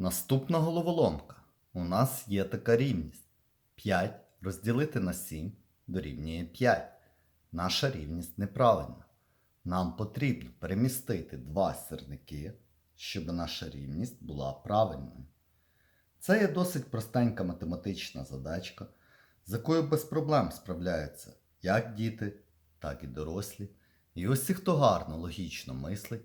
Наступна головоломка. У нас є така рівність. 5 розділити на 7 дорівнює 5. Наша рівність неправильна. Нам потрібно перемістити два сірники, щоб наша рівність була правильною. Це є досить простенька математична задачка, з якою без проблем справляються як діти, так і дорослі. І усі, хто гарно логічно мислить,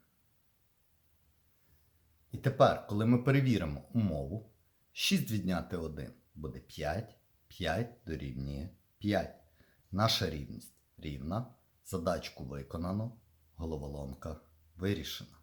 Тепер, коли ми перевіримо умову, 6 відняти 1 буде 5, 5 дорівнює 5. Наша рівність рівна. Задачку виконано, головоломка вирішена.